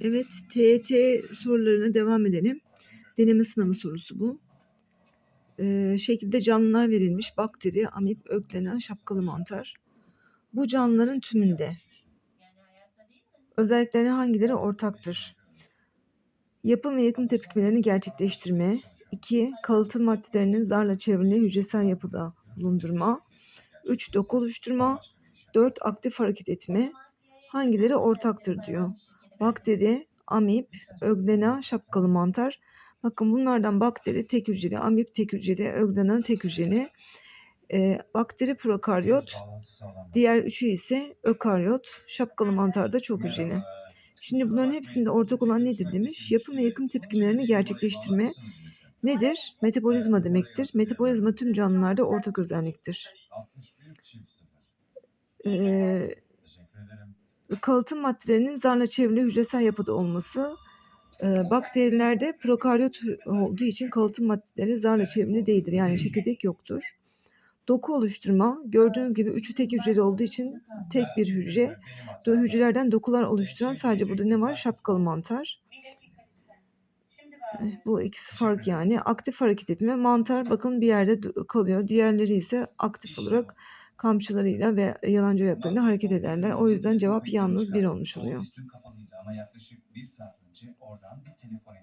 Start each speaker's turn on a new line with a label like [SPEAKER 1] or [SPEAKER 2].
[SPEAKER 1] Evet, TYT sorularına devam edelim. Deneme sınavı sorusu bu. Ee, şekilde canlılar verilmiş. Bakteri, amip, öklenen, şapkalı mantar. Bu canlıların tümünde özelliklerine hangileri ortaktır? Yapım ve yakım tepkimelerini gerçekleştirme. 2. Kalıtım maddelerinin zarla çevrili hücresel yapıda bulundurma. 3. Doku oluşturma. 4. Aktif hareket etme. Hangileri ortaktır diyor. Bakteri, amip, öglena, şapkalı mantar. Bakın bunlardan bakteri tek hücreli, amip tek hücreli, öglena tek hücreli. Ee, bakteri prokaryot, diğer üçü ise ökaryot, şapkalı mantar da çok hücreli. Şimdi bunların hepsinde ortak olan nedir demiş? Yapım ve yakım tepkimelerini gerçekleştirme. Nedir? Metabolizma demektir. Metabolizma tüm canlılarda ortak özelliktir. Ee, kalıtım maddelerinin zarla çevrili hücresel yapıda olması. bakterilerde prokaryot olduğu için kalıtım maddeleri zarla çevrili değildir. Yani çekirdek yoktur. Doku oluşturma. Gördüğünüz gibi üçü tek hücreli olduğu için tek bir hücre. Do hücrelerden dokular oluşturan sadece burada ne var? Şapkalı mantar. Eh, Bu ikisi fark yani. Aktif hareket etme. Mantar bakın bir yerde kalıyor. Diğerleri ise aktif olarak kamçılarıyla ve yalancı ayaklarıyla hareket ederler. O yüzden cevap yalnız bir olmuş oluyor.
[SPEAKER 2] Ama yaklaşık bir saat önce oradan bir telefon